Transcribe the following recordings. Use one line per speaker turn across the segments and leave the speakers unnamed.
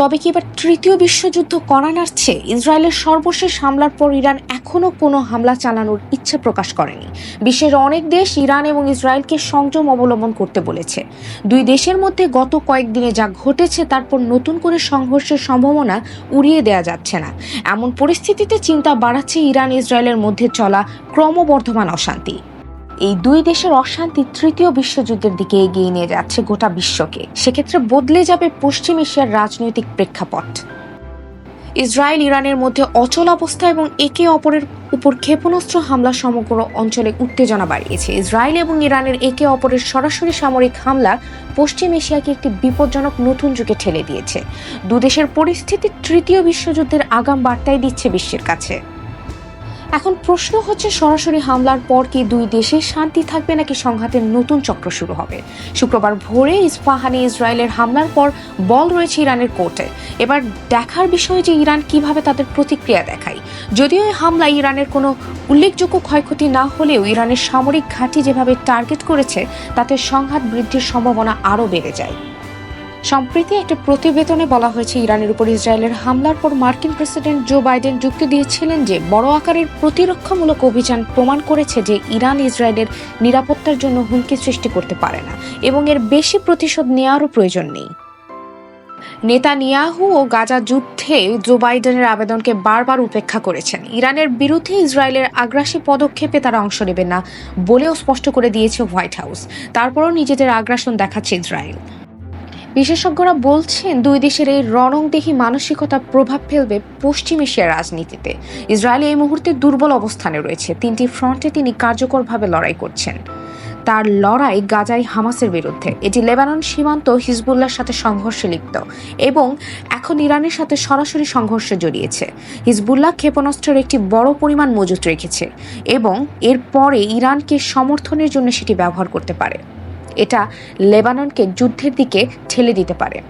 তবে কি এবার তৃতীয় বিশ্বযুদ্ধ করা নাড়ছে ইসরায়েলের সর্বশেষ হামলার পর ইরান এখনও কোনো হামলা চালানোর ইচ্ছে প্রকাশ করেনি। বিশ্বের অনেক দেশ ইরান এবং ইসরায়েলকে সংযম অবলম্বন করতে বলেছে। দুই দেশের মধ্যে গত কয়েকদিনে যা ঘটেছে, তারপর নতুন করে সংঘর্ষের সম্ভাবনা উড়িয়ে দেওয়া যাচ্ছে না। এমন পরিস্থিতিতে চিন্তা বাড়াচ্ছে ইরান ইসরায়েলের মধ্যে চলা ক্রমবর্ধমান অশান্তি। এই দুই দেশের অশান্তি তৃতীয় বিশ্বযুদ্ধের দিকে এগিয়ে নিয়ে যাচ্ছে গোটা বিশ্বকে। সেক্ষেত্রে বদলে যাবে পশ্চিম এশিয়ার রাজনৈতিক প্রেক্ষাপট। ইসরায়েল, ইরানের মধ্যে অচল অবস্থা এবং একে অপরের উপর ক্ষেপণাস্ত্র হামলা সমগ্র অঞ্চলে উত্তেজনা বাড়িয়েছে। ইসরায়েল এবং ইরানের একে অপরের সরাসরি সামরিক হামলা পশ্চিম এশিয়াকে একটি বিপজ্জনক নতুন যুগে ঠেলে দিয়েছে। দুদেশের পরিস্থিতি তৃতীয় বিশ্বযুদ্ধের আগাম বার্তাই দিচ্ছে বিশ্বের কাছে। এখন প্রশ্ন হচ্ছে, সরাসরি হামলার পর কি দুই দেশে শান্তি থাকবে নাকি সংঘাতের নতুন চক্র শুরু হবে? শুক্রবার ভোরে ইস্পাহানে ইসরায়েলের হামলার পর বল রয়েছে ইরানের কোর্টে। এবার দেখার বিষয় যে ইরান কীভাবে তাদের প্রতিক্রিয়া দেখায়। যদিও এই হামলায় ইরানের কোনো উল্লেখযোগ্য ক্ষয়ক্ষতি না হলেও ইরানের সামরিক ঘাঁটি যেভাবে টার্গেট করেছে, তাতে সংঘাত বৃদ্ধির সম্ভাবনা আরও বেড়ে যায়। সম্প্রতি একটা প্রতিবেদনে বলা হয়েছে, ইরানের উপর ইসরায়েলের হামলার পর মার্কিন প্রেসিডেন্ট জো বাইডেন যুক্তি দিয়েছিলেন যে, বড় আকারের প্রতিরক্ষামূলক অভিযান প্রমাণ করেছে যে, ইরান ইসরায়েলের নিরাপত্তার জন্য হুমকি সৃষ্টি করতে পারে না এবং এর বেশি প্রতিশোধ নেওয়ারও প্রয়োজন নেই। নেতানিয়াহু ও গাজা যুদ্ধে জো বাইডেনের আবেদনকে বারবার উপেক্ষা করেছেন। ইরানের বিরুদ্ধে ইসরায়েলের আগ্রাসী পদক্ষেপে তারা অংশ নেবে না বলেও স্পষ্ট করে দিয়েছে হোয়াইট হাউস। তারপরও নিজেদের আগ্রাসন দেখাচ্ছে ইসরায়েল। বিশেষজ্ঞরা বলছেন, দুই দেশের এই রণংদেহী মানসিকতা প্রভাব ফেলবে পশ্চিম এশিয়ার রাজনীতিতে। ইসরায়েল এই মুহূর্তে দুর্বল অবস্থানে রয়েছে। তিনটি ফ্রন্টে তিনি কার্যকরভাবে লড়াই করছেন। তার লড়াই গাজায় হামাসের বিরুদ্ধে। এটি লেবানন সীমান্ত হিজবুল্লাহর সাথে সংঘর্ষে লিপ্ত এবং এখন ইরানের সাথে সরাসরি সংঘর্ষে জড়িয়েছে। হিজবুল্লাহ ক্ষেপণাস্ত্রের একটি বড় পরিমাণ মজুত রেখেছে এবং এরপরে ইরানকে সমর্থনের জন্য সেটি ব্যবহার করতে পারে। এটা লেবাননকে যুদ্ধের দিকে ঠেলে দিতে পারে।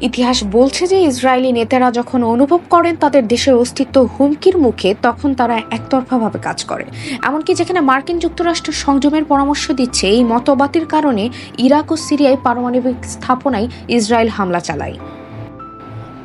ইতিহাস বলছে যে ইসরায়েলি নেতারা যখন অনুভব করেন তাদের দেশের অস্তিত্ব হুমকির মুখে, তখন তারা একতরফাভাবে কাজ করে। এমনকি যেখানে মার্কিন যুক্তরাষ্ট্র সংযমের পরামর্শ দিচ্ছে, এই মতবাদের কারণে ইরাক ও সিরিয়ায় পারমাণবিক স্থাপনায় ইসরায়েল হামলা চালায়।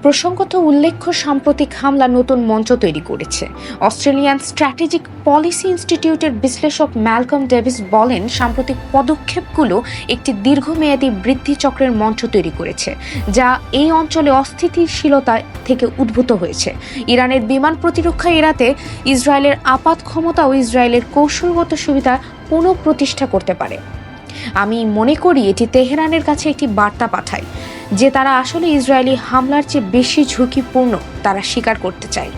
প্রসঙ্গত উল্লেখ্য, সাম্প্রতিক হামলা নতুন মঞ্চ তৈরি করেছে। অস্ট্রেলিয়ান স্ট্র্যাটেজিক পলিসি ইনস্টিটিউটের বিশ্লেষক ম্যালকম ডেভিস বলেন, সাম্প্রতিক পদক্ষেপগুলো একটি দীর্ঘমেয়াদী বৃদ্ধি চক্রের মঞ্চ তৈরি করেছে, যা এই অঞ্চলে অস্থিতিশীলতা থেকে উদ্ভূত হয়েছে। ইরানের বিমান প্রতিরক্ষা এড়াতে ইসরায়েলের আপাত ক্ষমতা ও ইসরায়েলের কৌশলগত সুবিধা পুনঃপ্রতিষ্ঠা করতে পারে। আমি মনে করি, এটি তেহরানের কাছে একটি বার্তা পাঠায়। যে তারা আসলে ইসরায়েলি হামলার চেয়ে বেশি ঝুঁকিপূর্ণ তারা স্বীকার করতে চায়।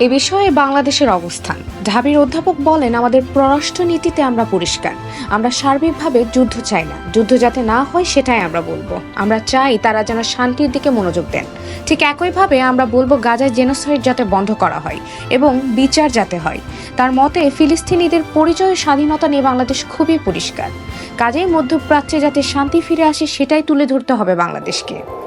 এ বিষয়ে বাংলাদেশের অবস্থান। ঢাবির অধ্যাপক বলেন, আমাদের পররাষ্ট্র নীতিতে আমরা পরিষ্কার। আমরা সার্বিকভাবে যুদ্ধ চাই না। যুদ্ধ যাতে না হয়, সেটাই আমরা বলব। আমরা চাই তারা যেন শান্তির দিকে মনোযোগ দেন। ঠিক একইভাবে আমরা বলব গাজায় জেনোসাইড যাতে বন্ধ করা হয় এবং বিচার যাতে হয়। তার মতে, ফিলিস্তিনিদের পরিচয় স্বাধীনতা নিয়ে বাংলাদেশ খুবই পরিষ্কার। কাজেই মধ্যপ্রাচ্যে যাতে শান্তি ফিরে আসে, সেটাই তুলে ধরতে হবে বাংলাদেশকে।